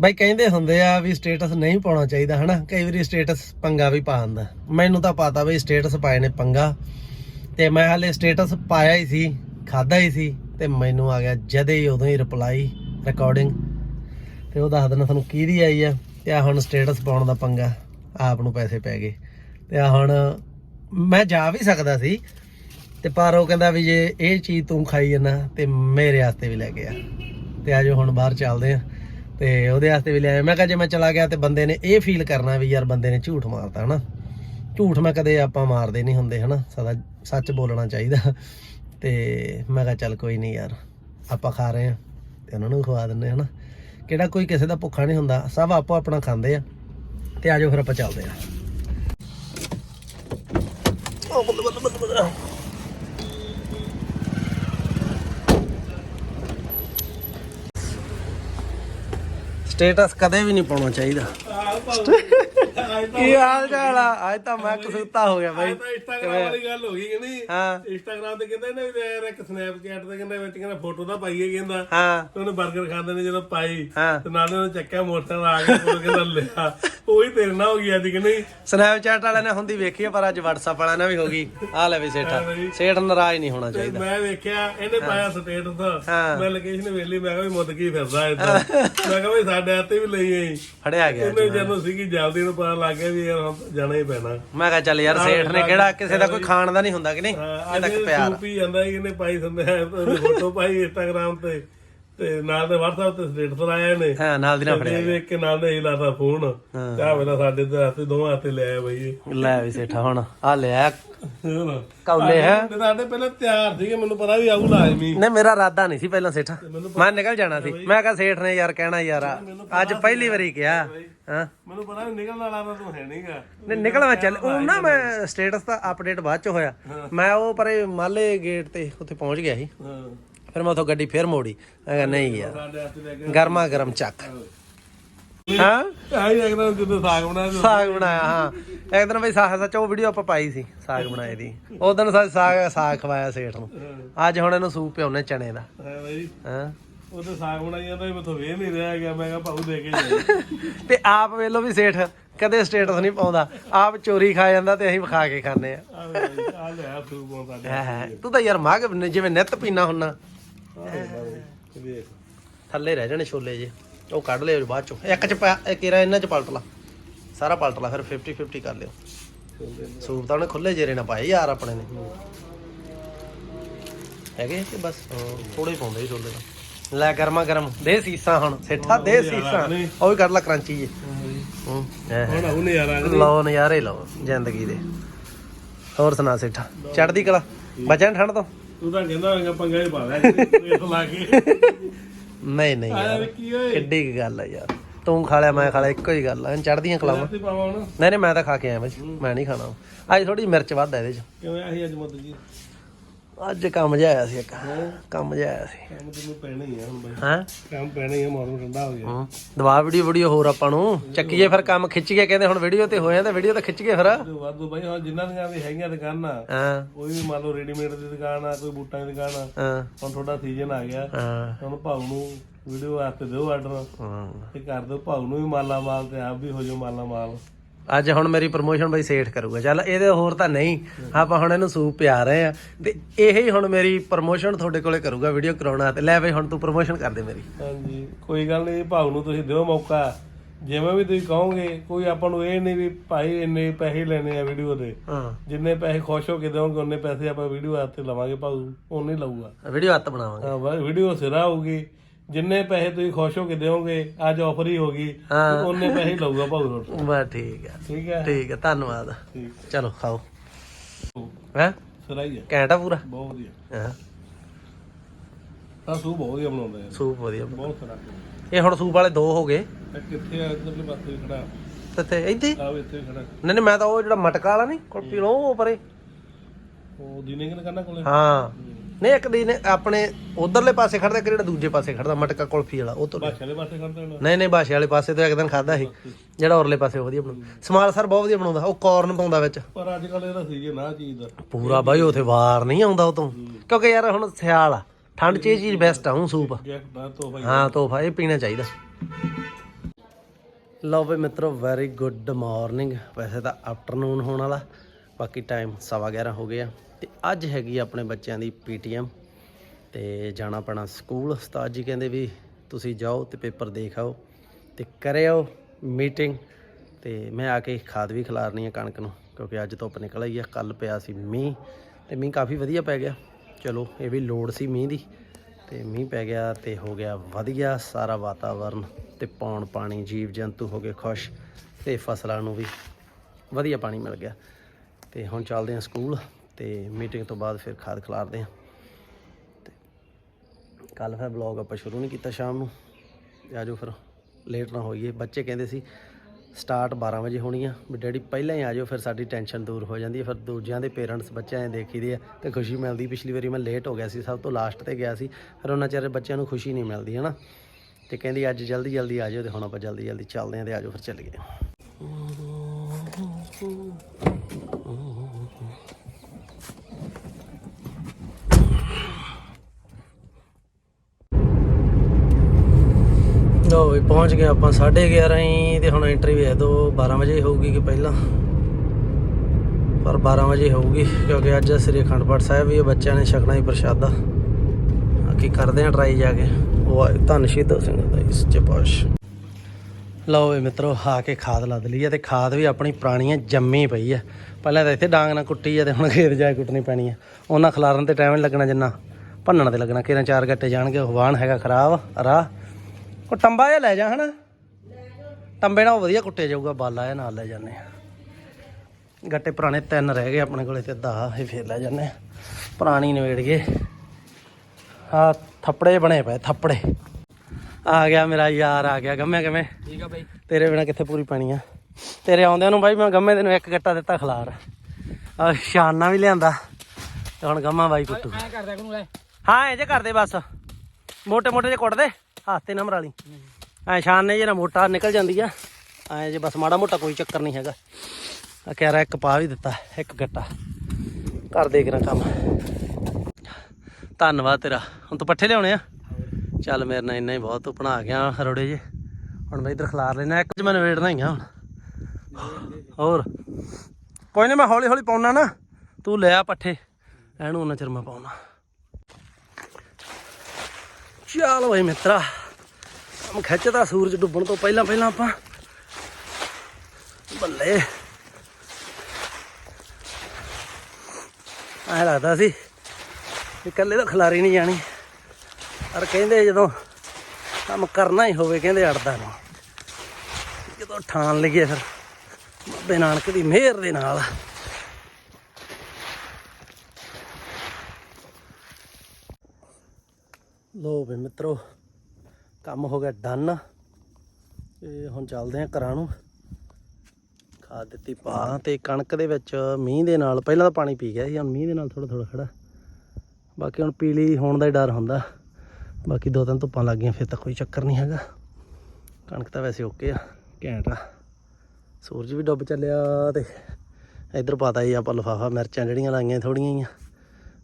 ਬਾਈ ਕਹਿੰਦੇ ਹੁੰਦੇ ਆ ਵੀ ਸਟੇਟਸ ਨਹੀਂ ਪਾਉਣਾ ਚਾਹੀਦਾ, ਹਨਾ? ਕਈ ਵਾਰੀ ਸਟੇਟਸ ਪੰਗਾ ਵੀ ਪਾ ਦਿੰਦਾ। ਮੈਨੂੰ ਤਾਂ ਪਤਾ ਬਈ ਸਟੇਟਸ ਪਾਏ ਨੇ ਪੰਗਾ। ਤੇ ਮੈਂ ਹਾਲੇ ਸਟੇਟਸ ਪਾਇਆ ਹੀ ਸੀ ਖਾਦਾ ਹੀ ਸੀ, ਤੇ ਮੈਨੂੰ ਆ ਗਿਆ ਜਦੇ ਹੀ ਉਦੋਂ ਹੀ ਰਿਪਲਾਈ ਰਿਕਾਰਡਿੰਗ ਤੇ ਉਹ ਦੱਸ ਦਿੰਦਾ ਤੁਹਾਨੂੰ ਕਿਹਦੀ ਆਈ ਆ, ਤੇ ਆ ਹੁਣ ਸਟੇਟਸ ਪਾਉਣ ਦਾ ਪੰਗਾ, ਆਪ ਨੂੰ ਪੈਸੇ ਪੈ ਗਏ। ਤੇ ਆ ਹੁਣ ਮੈਂ ਜਾ ਵੀ ਸਕਦਾ ਸੀ, ਤੇ ਪਰ ਉਹ ਕਹਿੰਦਾ ਵੀ ਜੇ ਇਹ ਚੀਜ਼ ਤੂੰ ਖਾਈ ਜਾਂਦਾ, ਤੇ ਮੇਰੇ ਵਾਸਤੇ ਵੀ ਲੈ ਕੇ ਆ। ਤੇ ਆਜੋ ਹੁਣ ਬਾਹਰ ਚੱਲਦੇ ਆ। ਤੇ ਉਹਦੇ ਵਾਸਤੇ ਵੀ ਲੈ ਮੈਂ ਕਿਹਾ ਜੇ ਮੈਂ ਚਲਾ ਗਿਆ ਤੇ ਬੰਦੇ ਨੇ ਇਹ ਫੀਲ ਕਰਨਾ ਵੀ ਯਾਰ ਬੰਦੇ ਨੇ ਝੂਠ ਮਾਰਤਾ, ਹਨਾ? ਝੂਠ ਮੈਂ ਕਦੇ ਆਪਾਂ ਮਾਰਦੇ ਨਹੀਂ ਹੁੰਦੇ, ਹਨਾ? ਸਦਾ ਸੱਚ ਬੋਲਣਾ ਚਾਹੀਦਾ। ਤੇ ਮੈਂ ਕਿਹਾ ਚੱਲ ਕੋਈ ਨਹੀਂ ਯਾਰ, ਆਪਾਂ ਖਾ ਰਹੇ ਆ ਤੇ ਉਹਨਾਂ ਨੂੰ ਖਵਾ ਦਿੰਦੇ ਹਨਾ? ਕਿਹੜਾ ਕੋਈ ਕਿਸੇ ਦਾ ਭੁੱਖਾ ਨਹੀਂ ਹੁੰਦਾ, ਸਭ ਆਪੋ ਆਪਣਾ ਖਾਂਦੇ ਆ। ਤੇ ਆਜੋ ਫਿਰ ਆਪਾਂ ਚੱਲਦੇ ਆ ਉਹ ਬੱਲੇ ਬੱਲੇ ਬੱਲੇ ਸਟੇਟਸ ਕਦੇ ਵੀ ਨਹੀਂ ਪਾਉਣਾ ਚਾਹੀਦਾ। ਕੀ ਹਾਲ ਚਾਲ ਆ? ਅੱਜ ਤਾਂ ਮੈਂ ਕਸੂਤਾ ਹੋ ਗਿਆ ਬਾਈ। ਇੰਸਟਾਗ੍ਰਾਮ ਵਾਲੀ ਗੱਲ ਹੋ ਗਈ ਕਿ ਨਹੀਂ? ਹਾਂ। ਇੰਸਟਾਗ੍ਰਾਮ ਤੇ ਕਹਿੰਦੇ ਨੇ ਵੀ ਯਾਰ ਇੱਕ ਸਨੈਪਚੈਟ ਤੇ ਕਹਿੰਦੇ ਵਿੱਚ ਕਹਿੰਦਾ ਫੋਟੋ ਤਾਂ ਪਾਈਏ ਕਹਿੰਦਾ। ਹਾਂ। ਤੇ ਉਹਨੇ 버ਗਰ ਖਾਂਦੇ ਨੇ ਜਦੋਂ ਪਾਈ। ਤੇ ਨਾਲੇ ਉਹਨੇ ਚੱਕਿਆ ਮੋਟਰਸਾਈਕਲ ਆ ਕੇ ਕੋਲ ਕਹਿੰਦਾ ਲਿਆ। ਉਹੀ ਤੇਰੇ ਨਾਲ ਹੋ ਗਈ ਅੱਜ ਕਿ ਨਹੀਂ? ਸਨੈਪਚੈਟ ਵਾਲਿਆਂ ਨੇ ਹੁੰਦੀ ਵੇਖੀ ਪਰ ਅੱਜ WhatsApp ਵਾਲਿਆਂ ਨੇ ਵੀ ਹੋ ਗਈ। ਆ ਲੈ ਵੀ ਸੇਠਾ ਸੇਠ ਨਾਰਾਜ਼ ਨਹੀਂ ਹੋਣਾ ਚਾਹੀਦਾ। ਮੈਂ ਵੇਖਿਆ ਇਹਨੇ ਪਾਇਆ ਸਟੇਟਸ। ਮੈਂ ਲੋਕੇਸ਼ਨ ਵੇਲੀ ਮੈਂ ਕਿਹਾ ਵੀ ਮੁੱਦ ਕੀ ਫਿਰਦਾ ਏਦਾਂ ਮੈਂ ਕਿਹਾ ਵੀ ਸਾਡੇ ਹੱਥੇ ਵੀ ਲਈ ਆਈ। ਫੜਿਆ ਗਿਆ ਇਹਨੇ ਜਦੋਂ ਸੀਗੀ ਜਲਦੀ ਨੂੰ ਪਤਾ ਲੱਗ ਗਿਆ ਵੀ ਯਾਰ ਹੁਣ ਜਾਣਾ ਹੀ ਪੈਣਾ। ਮੈਂ ਕਿਹਾ ਚੱਲ ਯਾਰ ਸੇਠ ਨੇ ਕਿਹੜਾ ਕਿਸੇ ਦਾ ਕੋਈ ਖਾਣ ਦਾ ਨਹੀਂ ਹੁੰਦਾ ਕਿ ਨਹੀਂ? ਇਹ ਤਾਂ ਅੱਜ ਇੱਕ ਪਿਆਰ ਹੀ ਜਾਂਦਾ ਇਹਨੇ ਪਾਈ ਸੰਦੇ ਫੋਟੋ ਪਾਈ ਇੰਸਟਾਗ੍ਰਾਮ ਤੇ। ਤੇ ਨਾਲ ਦੇ WhatsApp ਤੇ ਸਟੇਟਸ ਲਾਇਆ ਇਹਨੇ। ਹਾਂ ਨਾਲ ਦੀ ਨਾਲ ਫੜਿਆ। ਵੇਖ ਕੇ ਨਾਲ ਦੇ ਹੀ ਲਾਤਾ ਫੋਨ ਹਾਂ। ਤੇ ਆ ਵੇਲਾ ਸਾਡੇ ਤੇ ਹੱਥੇ ਦੋਵਾਂ ਹੱਥੇ ਲੈ ਆਇਆ ਬਈ ਲੈ ਵੀ ਸੇਠਾ ਹੁਣ ਆ ਲਿਆ। ਕੌਲੇ ਹੈ। ਸਾਡੇ ਪਹਿਲਾਂ ਤਿਆਰ ਸੀਗੇ ਮੈਨੂੰ ਪਤਾ ਵੀ ਆਊ ਲਾਜ਼ਮੀ। ਨਹੀਂ ਮੇਰਾ ਇਰਾਦਾ ਨਹੀਂ ਸੀ ਪਹਿਲਾਂ ਸੇਠਾ। ਮੈਂ ਨਿਕਲ ਜਾਣਾ ਸੀ। ਮੈਂ ਕਿਹਾ ਸੇਠ ਨੇ ਯਾਰ ਕਹਿਣਾ ਯਾਰ ਅੱਜ ਪਹਿਲੀ ਵਾਰੀ ਕਿਹਾ। ਹਾਂ। ਮੈਨੂੰ ਪਤਾ ਨਿਕਲਣ ਵਾਲਾ ਤਾਂ ਤੂੰ ਹੈ ਨਹੀਂਗਾ ਨਹੀਂ ਨਿਕਲ ਮੈਂ ਚੱਲ। ਉਹ ਨਾ ਮੈਂ ਸਟੇਟਸ ਦਾ ਅਪਡੇਟ ਬਾਅਦ ਚ ਹੋਇਆ। ਮੈਂ ਉਹ ਪਰੇ ਮਾਲੇ ਗੇਟ ਤੇ ਉੱਥੇ ਪਹੁੰਚ ਗਿਆ ਸੀ। ਹਾਂ। ਫਿਰ ਮੈਂ ਉੱਥੋਂ ਗੱਡੀ ਫੇਰ ਮੋੜੀ। ਮੈਂ ਕਿਹਾ ਨਹੀਂ ਯਾਰ ਗਰਮਾ ਗਰਮ ਚੱਕ। ਹਾਂ? ਆਈ ਅਗਰ ਜਦੋਂ ਸਾਗ ਬਣਾ ਸਾਗ ਬਣਾਇਆ ਹਾਂ। ਇੱਕ ਦਿਨ ਬਈ ਸਾਗ ਸੱਚ ਉਹ ਵੀਡੀਓ ਆਪਾਂ ਪਾਈ ਸੀ ਸਾਗ ਬਣਾਏ ਦੀ। ਉਹ ਦਿਨ ਸਾ- ਸਾਗ ਸਾਗ ਖਵਾਇਆ ਸੇਠ ਨੂੰ। ਅੱਜ ਹੁਣ ਇਹਨੂੰ ਸੂਪ ਪਿਆਉਣੇ ਚਣੇ ਦਾ। ਹੈ। ਬਈ ਹਾਂ ਉਹ ਤੇ ਸਾਗ ਬਣਾਈ ਜਾਂਦਾ ਸੀ, ਮੈਥੋਂ ਵੇਹ ਨਹੀਂ ਰਿਹਾ ਗਿਆ ਮੈਂ ਕਿਹਾ ਭਾਊ ਦੇ ਕੇ ਜਾਈ ਤੇ ਆਪ ਵੇਲੋ ਵੀ ਸੇਠ ਕਦੇ ਸਟੇਟਸ ਨਹੀਂ ਪਾਉਂਦਾ। ਆਪ ਚੋਰੀ ਖਾ ਜਾਂਦਾ ਤੇ ਅਸੀਂ ਵਿਖਾ ਕੇ ਖਾਂਦੇ ਆ। ਲੈ ਤੂੰ ਤਾਂ ਯਾਰ ਮਾਗ ਜਿਵੇਂ ਨਿੱਤ ਪੀਣਾ ਹੁੰਨਾ। ਵੇਖ ਥੱਲੇ ਰਹਿ ਜਾਣੇ ਛੋਲੇ ਜੇ। ਉਹ ਕੱਢ ਲਿਓ ਬਾਅਦ ਚੋਂ। ਇੱਕ ਚ ਪਾ ਇਹਰਾ ਇਹਨਾਂ ਚ ਪਲਟ ਲਾ। ਸਾਰਾ ਪਲਟ ਲਾ ਫਿਰ 50 50 ਕਰ ਲਿਓ। ਸੂਪ ਤਾਂ ਉਹਨੇ ਖੁੱਲੇ ਜੇਰੇ ਨਾ ਪਾਏ ਯਾਰ ਆਪਣੇ ਨੇ। ਹੈਗੇ ਕਿ ਬਸ? ਥੋੜੇ ਪਾਉਂਦੇ ਛੋਲੇ ਤਾਂ। ਲੈ ਗਰਮਾ ਗਰਮ ਦੇ ਸੀਸਾਂ ਹੁਣ। ਸੇਠਾ ਦੇ ਸੀਸਾਂ। ਉਹ ਵੀ ਕੱਢ ਲਾ ਕਰੰਚੀ ਜੇ। ਹੈ। ਹੁਣ ਉਹ ਨਜ਼ਾਰਾ ਲਓ ਨਜ਼ਾਰੇ ਲਓ। ਜ਼ਿੰਦਗੀ ਦੇ। ਹੋਰ ਸੁਣਾ ਸੇਠਾ। ਚੜਦੀ ਕਲਾ। ਬਚਣ ਠੰਡ ਤੋਂ? ਤੂੰ ਤਾਂ ਕਹਿੰਦਾ ਹੋਵੇਂਗਾ ਪੰਗਾ ਹੀ ਪਾ ਲਿਆ ਰੇਤ ਲਾ ਕੇ। ਨਹੀਂ ਨਹੀਂ ਆਇਆ ਯਾਰ ਓਏ? ਕਿੱਡੀ ਕੁ ਗੱਲ ਆ ਯਾਰ। ਤੂੰ ਖਾ ਲਿਆ ਮੈਂ ਖਾ ਲਿਆ ਇੱਕੋ ਹੀ ਗੱਲ ਆ। ਚੜਦੀਆਂ ਕਲਾਵਾਂ ਤੇ ਪਾਵਾਂ ਹੁਣ। ਨਹੀਂ ਨਹੀਂ ਮੈਂ ਤਾਂ ਖਾ ਕੇ ਆਇਆ ਬਈ ਮੈਂ ਨਹੀਂ ਖਾਣਾ। ਅੱਜ ਥੋੜੀ ਮਿਰਚ ਵੱਧ ਆ ਇਹਦੇ ਚ। ਕਿਵੇਂ ਆਹੀ ਅੱਜ ਮੁੱਦ ਜੀ? ਅੱਜ ਕੰਮ ਜਿਹਾ ਆਇਆ ਸੀ ਇੱਕ। ਕੰਮ ਜਿਹਾ ਆਇਆ ਸੀ। ਕੰਮ ਤੈਨੂੰ ਪੈਣਾ ਹੀ ਆ ਹੁਣ ਬਈ। ਹਾਂ? ਕੰਮ ਪੈਣਾ ਹੀ ਆ ਮੌਸਮ ਠੰਡਾ ਹੋ ਗਿਆ। ਹੂੰ। ਦਵਾ ਵੀਡੀਓ ਵੀਡੀਓ ਹੋਰ ਆਪਾਂ ਨੂੰ। ਚੱਕੀਏ ਫਿਰ ਕੰਮ ਖਿੱਚ ਕੇ ਕਹਿੰਦੇ ਹੁਣ ਵੀਡੀਓ ਤੇ ਹੋਇਆ ਤਾਂ ਵੀਡੀਓ ਤਾਂ ਖਿੱਚ ਕੇ ਫਿਰ ਵਾਧੂ ਬਈ ਹੁਣ ਜਿੰਨਾਂ ਦੀਆਂ ਵੀ ਹੈਗੀਆਂ ਦੁਕਾਨਾਂ ਹਾਂ। ਕੋਈ ਵੀ ਮੰਨ ਲਓ ਰੈਡੀਮੇਡ ਦੀ ਦੁਕਾਨ ਆ ਕੋਈ ਬੂਟਾਂ ਦੀ ਦੁਕਾਨ ਆ ਹਾਂ। ਹੁਣ ਤੁਹਾਡਾ ਸੀਜ਼ਨ ਆ ਗਿਆ। ਹਾਂ। ਹੁਣ ਭਾਊ ਨੂੰ ਵੀਡੀਓ ਵਾਸਤੇ ਦਿਓ ਆਰਡਰ ਹਾਂ। ਤੇ ਕਰ ਦਿਓ ਭਾਊ ਨੂੰ ਵੀ ਮਾਲਾ ਮਾਲ ਤੇ ਆਪ ਵੀ ਹੋ ਜਾਓ ਮਾਲਾ ਮਾਲ ਅੱਜ ਹੁਣ ਮੇਰੀ ਪ੍ਰਮੋਸ਼ਨ ਬਈ ਸੇਠ ਕਰੂਗਾ। ਚੱਲ ਇਹਦੇ ਹੋਰ ਤਾਂ ਨਹੀਂ ਆਪਾਂ ਹੁਣ ਇਹਨੂੰ ਸੂਪ ਪਿਆ ਰਹੇ ਆ ਤੇ ਇਹ ਹੀ ਹੁਣ ਮੇਰੀ ਪ੍ਰਮੋਸ਼ਨ ਤੁਹਾਡੇ ਕੋਲੇ ਕਰੂਗਾ ਵੀਡੀਓ ਕਰਾਉਣਾ ਤੇ ਲੈ ਬਈ ਹੁਣ ਤੂੰ ਪ੍ਰਮੋਸ਼ਨ ਕਰ ਦੇ ਮੇਰੀ। ਹਾਂਜੀ ਕੋਈ ਗੱਲ ਨਹੀਂ ਭਾਊ ਨੂੰ ਤੁਸੀਂ ਦਿਓ ਮੌਕਾ। ਜਿਵੇਂ ਵੀ ਤੁਸੀਂ ਕਹੋਗੇ ਕੋਈ ਆਪਾਂ ਨੂੰ ਇਹ ਨਹੀਂ ਵੀ ਭਾਈ ਇੰਨੇ ਪੈਸੇ ਲੈਣੇ ਆ ਵੀਡੀਓ ਦੇ। ਹਾਂ। ਜਿੰਨੇ ਪੈਸੇ ਖੁਸ਼ ਹੋ ਕੇ ਦੇਵੋਗੇ ਉਹਨੇ ਪੈਸੇ ਆਪਾਂ ਵੀਡੀਓ ਵਾਸਤੇ ਲਵਾਂਗੇ ਭਾਊ ਉਹਨੇ ਲਊਗਾ। ਵੀਡੀਓ ਹੱਥ ਬਣਾਵਾਂਗੇ। ਹਾਂ ਵੀਡੀਓ ਸਿਰਾ ਹੋਊਗੀ। ਜਿੰਨੇ ਪੈਸੇ ਤੁਸੀਂ ਖੁਸ਼ ਹੋ ਕੇ ਦੇਵੋਗੇ ਅੱਜ ਆਫਰ ਹੀ ਹਾਂ। ਉਹਨੇ ਪੈਸੇ ਲਊਗਾ ਭਾਊ ਤੁਹਾਡੇ ਬਸ ਠੀਕ ਆ। ਠੀਕ ਹੈ ਠੀਕ ਆ ਧੰਨਵਾਦ। ਠੀਕ ਚਲੋ ਖਾਓ। ਹੈ? ਸਿਰਾ ਹੀ ਘੈਂਟਾ ਪੂਰਾ? ਬਹੁਤ ਵਧੀਆ। ਹਾਂ। ਤਾਂ ਸੂ ਬਹੁਤ ਵਧੀਆ ਬਣਾਉਂਦਾ ਸੂਪ ਵਧੀਆ ਬਹੁਤ ਸਾਰਾ ਇਹ ਹੁਣ ਸੂਪ ਵਾਲੇ ਦੋ ਹੋ ਗਏ। ਇਹ ਕਿੱਥੇ ਆ? ਇਧਰਲੇ ਪਾਸੇ ਵੀ ਖੜਾ। ਤੇ ਤੇ ਇੱਥੇ? ਹੀ? ਆ ਵੀ ਇੱਥੇ ਵੀ ਖੜਾ। ਨਹੀਂ ਨਹੀਂ ਮੈਂ ਤਾਂ ਉਹ ਜਿਹੜਾ ਮਟਕਾ ਵਾਲਾ ਨਹੀਂ ਕੁਲਪੀ ਉਹ ਪਰੇ। ਉਹ ਦਿਨੇ ਕਿਨ ਕਰਨਾ ਕੋਲੇ? ਹਾਂ। ਨਹੀਂ ਇੱਕ ਦੀ ਨੇ ਆਪਣੇ ਉਧਰਲੇ ਪਾਸੇ ਖੜਦਾ ਕਿ ਜਿਹੜਾ ਦੂਜੇ ਪਾਸੇ ਖੜਦਾ ਮਟਕਾ ਕੁਲਫੀ ਵਾਲਾ ਉਹ ਤੋਂ ਬਾਸ਼ਾ ਦੇ ਪਾਸੇ ਖੜਦਾ ਹੋਣਾ। ਨਹੀਂ ਨਹੀਂ ਬਾਸ਼ੇ ਵਾਲੇ ਪਾਸੇ ਤੋਂ ਇੱਕ ਦਿਨ ਖਾਦਾ ਸੀ ਜਿਹੜਾ ਉਰਲੇ ਪਾਸੇ ਉਹ ਵਧੀਆ ਬਣਾਉਂਦਾ। ਸਮਾਲ ਸਰ ਬਹੁਤ ਵਧੀਆ ਬਣਾਉਂਦਾ ਉਹ ਕਾਰਨ ਪਾਉਂਦਾ ਵਿੱਚ। ਪਰ ਅੱਜ ਕੱਲ ਇਹਦਾ ਸੀਜ਼ਨ ਆ ਚੀਜ਼ ਦਾ। ਪੂਰਾ ਬਾਈ ਉਥੇ ਵਾਰ ਨਹੀਂ ਆਉਂਦਾ ਉਹ ਤੋਂ। ਕਿਉਂਕਿ ਯਾਰ ਹੁਣ ਸਿਆਲ ਆ ਠੰਡ 'ਚ ਇਹ ਚੀਜ਼ ਬੈਸਟ ਆ ਉਹ ਸੂਪ ਹੀ ਹਾਂ ਤੋਹਫਾ ਇਹ ਪੀਣਾ ਚਾਹੀਦਾ। ਲਓ ਵੀ ਮਿੱਤਰੋ ਵੈਰੀ ਗੁੱਡ ਮਾਰਨਿੰਗ ਵੈਸੇ ਤਾਂ ਆਫਟਰਨੂਨ ਹੋਣ ਵਾਲਾ ਬਾਕੀ ਟਾਈਮ ਸਵਾ 11 ਹੋ ਗਿਆ ਤੇ ਅੱਜ ਹੈਗੀ ਆਪਣੇ ਬੱਚਿਆਂ ਦੀ ਪੀਟੀਐਮ ਤੇ ਜਾਣਾ ਪੈਣਾ ਸਕੂਲ। ਉਸਤਾਦ ਜੀ ਕਹਿੰਦੇ ਵੀ ਤੁਸੀਂ ਜਾਓ ਤੇ ਪੇਪਰ ਦੇਖ ਆਓ ਤੇ ਕਰਿਓ ਮੀਟਿੰਗ ਤੇ ਮੈਂ ਆ ਕੇ ਖਾਦ ਵੀ ਖਿਲਾਰਨੀ ਆ ਕਣਕ ਨੂੰ ਕਿਉਂਕਿ ਅੱਜ ਧੁੱਪ ਨਿਕਲ ਆਈ ਆ ਕੱਲ ਪਿਆ ਸੀ ਮੀਂਹ ਤੇ ਮੀਂਹ ਕਾਫੀ ਵਧੀਆ ਪੈ ਗਿਆ। ਚਲੋ, ਇਹ ਵੀ ਲੋੜ ਸੀ ਮੀਂਹ ਦੀ ਤੇ ਮੀਂਹ ਪੈ ਗਿਆ ਤੇ ਹੋ ਗਿਆ ਵਧੀਆ ਸਾਰਾ ਵਾਤਾਵਰਨ ਤੇ ਪੌਣ ਪਾਣੀ, ਜੀਵ ਜੰਤੂ ਹੋ ਗਏ ਖੁਸ਼ ਤੇ ਫਸਲਾਂ ਨੂੰ ਵੀ ਵਧੀਆ ਪਾਣੀ ਮਿਲ ਗਿਆ। ਤੇ ਹੁਣ ਚੱਲਦੇ ਹਾਂ ਸਕੂਲ। ਤੇ ਮੀਟਿੰਗ ਤੋਂ ਬਾਅਦ ਫਿਰ ਖਾਦ ਖਲਾਰਦੇ ਹਾਂ। ਤੇ ਕੱਲ ਫਿਰ ਬਲੌਗ ਆਪਾਂ ਸ਼ੁਰੂ ਨਹੀਂ ਕੀਤਾ ਸ਼ਾਮ ਨੂੰ। ਤੇ ਆਜੋ ਫਿਰ ਲੇਟ ਨਾ ਹੋਈਏ। ਬੱਚੇ ਕਹਿੰਦੇ ਸੀ ਸਟਾਰਟ 12 ਵਜੇ ਹੋਣੀ ਆ। ਵੀ ਡੈਡੀ ਪਹਿਲਾਂ ਹੀ ਆ ਆਜੋ ਫਿਰ ਸਾਡੀ ਟੈਨਸ਼ਨ ਦੂਰ ਹੋ ਜਾਂਦੀ ਹੈ ਫਿਰ ਦੂਜਿਆਂ ਦੇ ਪੇਰੈਂਟਸ ਬੱਚਿਆਂ ਦੇ ਦੇਖੀਦੇ ਆ। ਤੇ ਖੁਸ਼ੀ ਮਿਲਦੀ। ਪਿਛਲੀ ਵਾਰੀ ਮੈਂ ਲੇਟ ਹੋ ਗਿਆ ਸੀ, ਸਭ ਤੋਂ ਲਾਸਟ ਤੇ ਗਿਆ ਸੀ। ਫਿਰ ਉਹਨਾਂ ਚਿਰ ਬੱਚਿਆਂ ਨੂੰ ਖੁਸ਼ੀ ਨਹੀਂ ਮਿਲਦੀ ਹੈ ਨਾ ਤੇ ਕਹਿੰਦੀ ਅੱਜ ਜਲਦੀ ਜਲਦੀ ਆ ਆਜੋ ਤੇ ਹੁਣ ਆਪਾਂ ਜਲਦੀ ਜਲਦੀ ਚੱਲਦੇ ਆਂ ਤੇ ਜਾਓ, ਫਿਰ ਚੱਲੀਏ। ਲੋ ਵੀ ਪਹੁੰਚ ਗਏ ਆਪਾਂ 11:30 ਹੀ, ਤੇ ਹੁਣ ਇੰਟਰਵਿਊ ਹੈ ਦੋ 12 ਵਜੇ ਹੋਊਗੀ ਕਿ ਪਹਿਲਾਂ? ਪਰ 12 ਵਜੇ ਹੋਊਗੀ, ਕਿਉਂਕਿ ਅੱਜ ਸ੍ਰੀ ਅਖੰਡ ਪਾਠ ਸਾਹਿਬ ਵੀ ਬੱਚਿਆਂ ਨੇ ਛਕਣਾ ਹੀ ਪ੍ਰਸ਼ਾਦਾ। ਕੀ ਕਰਦੇ ਆ ਟਰਾਈ ਜਾ ਕੇ? ਉਹ ਧੰਨ ਸ਼ਹੀਦ ਸਿੰਘ ਦਾ ਇਸ ਚ ਪਾਸ਼ ਲਓ ਵੀ ਮਿੱਤਰੋ, ਆ ਕੇ ਖਾਦ ਲੱਦ ਲਈ ਆ, ਤੇ ਖਾਦ ਵੀ ਆਪਣੀ ਪੁਰਾਣੀ ਆ, ਜੰਮੀ ਪਈ ਆ। ਪਹਿਲਾਂ ਤਾਂ ਇੱਥੇ ਡਾਂਗ ਨਾਲ ਕੁੱਟੀ ਆ, ਤੇ ਹੁਣ ਖੇਤ ਜਾ ਕੁੱਟਣੀ ਪੈਣੀ ਆ। ਉਹਨਾਂ ਖਲਾਰਨ ਤੇ ਟਾਈਮ ਨਹੀਂ ਲੱਗਣਾ ਜਿੰਨਾ, ਭੰਨਣ ਤੇ ਲੱਗਣਾ ਕਿਰਾਂ ਚਾਰ ਗੱਟੇ ਜਾਣਗੇ, ਉਹ ਹੈਗਾ ਖਰਾਬ, ਰਾਹ। ਕੋ ਟੰਬਾ ਜਿਹਾ ਲੈ ਜਾ ਹਨਾ? ਟੰਬੇ ਨਾਲ ਉਹ ਵਧੀਆ ਕੁੱਟਿਆ ਜਾਊਗਾ ਬਾਲਾ ਇਹ ਨਾਲ ਲੈ ਜਾਂਦੇ ਆ। ਗੱਟੇ ਪੁਰਾਣੇ ਤਿੰਨ ਰਹਿ ਗਏ ਆਪਣੇ ਕੋਲੇ ਤੇ ਦਾ ਇਹ ਫੇਰ ਲੈ ਜਾਂਦੇ ਆ। ਪੁਰਾਣੀ ਨਵੇੜ ਗਏ। ਆ ਥੱਪੜੇ ਬਣੇ ਪਏ ਥੱਪੜੇ। ਆ ਗਿਆ ਮੇਰਾ ਯਾਰ ਆ ਗਿਆ। ਗੰਮੇ ਕਿਵੇਂ? ਠੀਕ ਆ ਬਾਈ। ਤੇਰੇ ਬਿਨਾ ਕਿੱਥੇ ਪੂਰੀ ਪਾਣੀ ਆ? ਤੇਰੇ ਆਉਂਦਿਆਂ ਨੂੰ ਬਾਈ ਮੈਂ ਗੰਮੇ ਤੈਨੂੰ ਇੱਕ ਗੱਟਾ ਦਿੱਤਾ ਖਲਾਰ। ਆ ਸ਼ਾਨਾ ਵੀ ਲਿਆਂਦਾ। ਤੇ ਹੁਣ ਗੰਮਾ ਬਾਈ ਕੁੱਟੂ। ਐ ਕਰਦਾ ਕੋਨੂੰ ਲੈ। ਹਾਂ ਇਹ ਜੇ ਕਰਦੇ ਬਸ। ਮੋਟੇ ਮੋਟੇ ਜੇ ਕੁੱਟ ਦੇ ਹੱਥ ਤੇ ਨਾ ਮਰਾਲੀ ਐ ਸ਼ਾਨ ਨੇ ਜਿਹੜਾ ਮੋਟਾ ਨਿਕਲ ਜਾਂਦੀ ਆ, ਐ ਜੇ ਬਸ ਮਾੜਾ ਮੋਟਾ ਕੋਈ ਚੱਕਰ ਨਹੀਂ ਹੈਗਾ। ਆ ਕਹਿ ਰਿਹਾ ਇੱਕ ਪਾ ਵੀ ਦਿੱਤਾ, ਇੱਕ ਗੱਟਾ। ਕਰ ਦੇ ਕਰਾਂ ਕੰਮ। ਧੰਨਵਾਦ ਤੇਰਾ। ਹੁਣ ਤੂੰ ਪੱਠੇ ਲਿਆਉਣੇ ਆ? ਚੱਲ ਮੇਰੇ ਨਾਲ ਇੰਨਾ ਹੀ ਬਹੁਤ, ਤੂੰ ਬਣਾ ਗਿਆ ਰੋੜੇ ਜੇ। ਹੁਣ ਮੈਂ ਇਧਰ ਖਲਾਰ ਲੈਣਾ ਇੱਕ ਚ ਮੈਂ ਨਵੇੜਨਾ ਹੀ ਆ ਹੁਣ। ਹੋਰ? ਕੋਈ ਨਹੀਂ ਮੈਂ ਹੌਲੀ ਹੌਲੀ ਪਾਉਣਾ ਨਾ। ਤੂੰ ਲੈ ਆ ਪੱਠੇ। ਇਹਨੂੰ ਉਹਨਾਂ ਚਿਰ ਮੈਂ ਪਾਉਣਾ ਚੱਲ ਓਏ ਮਿੱਤਰਾ ਹਮ ਖਿੱਚਦਾ ਸੂਰਜ ਡੁੱਬਣ ਤੋਂ ਪਹਿਲਾਂ ਪਹਿਲਾਂ ਆਪਾਂ। ਬੱਲੇ। ਐ ਲੱਗਦਾ ਸੀ ਇਕੱਲੇ ਤਾਂ ਖਿਲਾਰੀ ਨਹੀਂ ਜਾਣੀ। ਪਰ ਕਹਿੰਦੇ ਜਦੋਂ ਕੰਮ ਕਰਨਾ ਹੀ ਹੋਵੇ, ਕਹਿੰਦੇ ਅੜਦਾ ਨਹੀਂ ਜਦੋਂ ਠਾਣ ਲਈਏ ਫਿਰ, ਬਾਬੇ ਨਾਨਕ ਦੀ ਮਿਹਰ ਦੇ ਨਾਲ। ਲੋ ਵੀ ਮਿੱਤਰੋ, ਕੰਮ ਹੋ ਗਿਆ ਡਨ ਤੇ ਹੁਣ ਚੱਲਦੇ ਆਂ ਘਰਾਂ ਨੂੰ। ਖਾਦ ਦਿੱਤੀ ਪਾ ਤੇ ਕਣਕ ਦੇ ਵਿੱਚ ਮੀਂਹ ਦੇ ਨਾਲ, ਪਹਿਲਾਂ ਤਾਂ ਪਾਣੀ ਪੀ ਗਿਆ ਸੀ, ਹੁਣ ਮੀਂਹ ਦੇ ਨਾਲ ਥੋੜਾ ਥੋੜਾ ਖੜਾ। ਬਾਕੀ ਹੁਣ ਪੀਲੀ ਹੋਣ ਦਾ ਹੀ ਡਰ ਹੁੰਦਾ। ਬਾਕੀ ਦੋ ਤਿੰਨ ਧੁੱਪਾਂ ਲੱਗ ਗਈਆਂ ਫਿਰ ਤਾਂ ਕੋਈ ਚੱਕਰ ਨਹੀਂ ਹੈਗਾ। ਕਣਕ ਤਾਂ ਵੈਸੇ ਓਕੇ ਆ, ਘੈਂਟ ਆ। ਸੂਰਜ ਵੀ ਡੁੱਬ ਚੱਲਿਆ ਤੇ ਇੱਧਰ ਪਾਤਾ ਜੀ ਆਪਾਂ ਲਫਾਫਾ ਮਿਰਚਾਂ ਜਿਹੜੀਆਂ ਲਾਈਆਂ ਥੋੜੀਆਂ ਹੀ ਆ।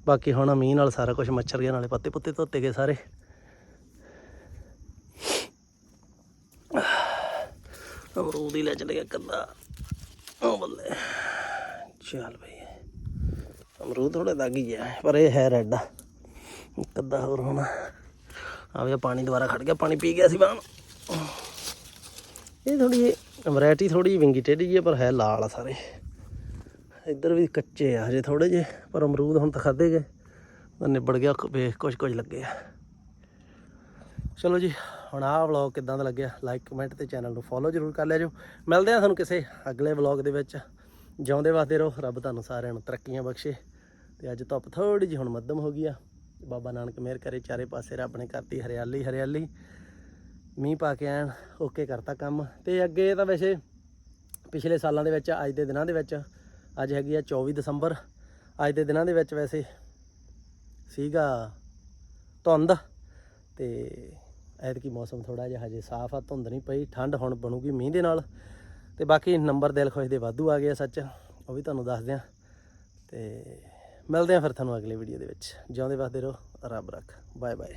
ਬਾਕੀ ਹੁਣ ਮੀਂਹ ਨਾਲ ਸਾਰਾ ਕੁਝ ਮੱਛਰ ਗਿਆ, ਨਾਲੇ ਪੱਤੇ ਪੁੱਤੇ ਧੋਤੇ ਗਏ ਸਾਰੇ। ਅਮਰੂਦ ਹੀ ਲੈ ਚਲੇ ਗਿਆ ਕੱਲਾ ਉਹ ਬੱਲੇ। ਚੱਲ ਬਈ। ਅਮਰੂਦ ਥੋੜਾ ਦਾਗੀ ਹੈ ਪਰ ਇਹ ਹੈ ਰੈੱਡ ਕੱਦਾ ਹੋਰ ਹੋਣਾ। ਆ ਵੀ ਪਾਣੀ ਦੁਬਾਰਾ ਖੜ ਗਿਆ, ਪਾਣੀ ਪੀ ਗਿਆ ਸੀ ਬਾਣ ਇਹ ਥੋੜੀ ਵੈਰਾਈਟੀ ਥੋੜੀ ਵਿੰਗੀ ਟੇਢੀ ਜੀ ਹੈ ਪਰ ਹੈ ਲਾਲ ਆ ਸਾਰੇ। ਇੱਧਰ ਵੀ ਕੱਚੇ ਆ ਹਜੇ ਥੋੜੇ ਜੇ ਪਰ ਅਮਰੂਦ ਹੁਣ ਤਾਂ ਖਾਦੇ ਗਏ। ਉਹ ਨਿਬੜ ਗਿਆ ਵੇਖ ਕੁਝ ਕੁਝ ਲੱਗੇ ਆ। ਚਲੋ ਜੀ, ਹੁਣ ਆਹ ਵਲੌਗ ਕਿਦਾਂ ਦਾ ਲੱਗਿਆ ਲਾਈਕ ਕਮੈਂਟ ਤੇ ਚੈਨਲ ਨੂੰ ਫੋਲੋ ਜ਼ਰੂਰ ਕਰ ਲਿਆ ਜੋ। ਮਿਲਦੇ ਆ ਤੁਹਾਨੂੰ ਕਿਸੇ ਅਗਲੇ ਵਲੌਗ ਦੇ ਵਿੱਚ। ਜਿਉਂਦੇ ਵਾਸਤੇ ਰਹੋ, ਰੱਬ ਤੁਹਾਨੂੰ ਸਾਰਿਆਂ ਨੂੰ ਤਰੱਕੀਆਂ ਬਖਸ਼ੇ। ਤੇ ਅੱਜ ਧੁੱਪ ਥੋੜੀ ਜਿਹੀ ਹੁਣ ਮੱਧਮ ਹੋ ਗਈ ਆ। ਬਾਬਾ ਨਾਨਕ ਮਿਹਰ ਕਰੇ, ਚਾਰੇ ਪਾਸੇ ਰੱਬ ਨੇ ਕਰਤੀ ਹਰਿਆਲੀ ਹਰਿਆਲੀ। ਮੀਂਹ ਪਾ ਕੇ ਐਨ ਓਕੇ ਕਰਤਾ ਕੰਮ। ਤੇ ਅੱਗੇ ਤਾਂ ਵੈਸੇ ਪਿਛਲੇ ਸਾਲਾਂ ਦੇ ਵਿੱਚ, ਅੱਜ ਦੇ ਦਿਨਾਂ ਦੇ ਵਿੱਚ ਅੱਜ ਹੈਗੀ ਆ 24 ਦਸੰਬਰ। ਅੱਜ ਦੇ ਦਿਨਾਂ ਦੇ ਵਿੱਚ ਵੈਸੇ ਸੀਗਾ ਧੁੰਦ ਤੇ ਐਤਕੀ ਮੌਸਮ ਥੋੜਾ ਜਿਹਾ ਹਜੇ ਸਾਫ਼ ਆ, ਧੁੰਦ ਨਹੀਂ ਪਈ, ਠੰਡ ਹੁਣ ਬਣੂਗੀ ਮੀਂਹ ਦੇ ਨਾਲ। ਤੇ ਬਾਕੀ ਨੰਬਰ ਦਿਲ ਖੁਸ਼ ਦੇ ਵਾਧੂ ਆ ਗਏ ਆ ਸੱਚ, ਉਹ ਵੀ ਤੁਹਾਨੂੰ ਦੱਸ ਦਿਆਂ। ਤੇ ਮਿਲਦੇ ਆ ਫਿਰ ਤੁਹਾਨੂੰ ਅਗਲੀ ਵੀਡੀਓ ਦੇ ਵਿੱਚ। ਜਿਉਂਦੇ ਵਸਦੇ ਰਹੋ, ਰੱਬ ਰੱਖ। Bye bye.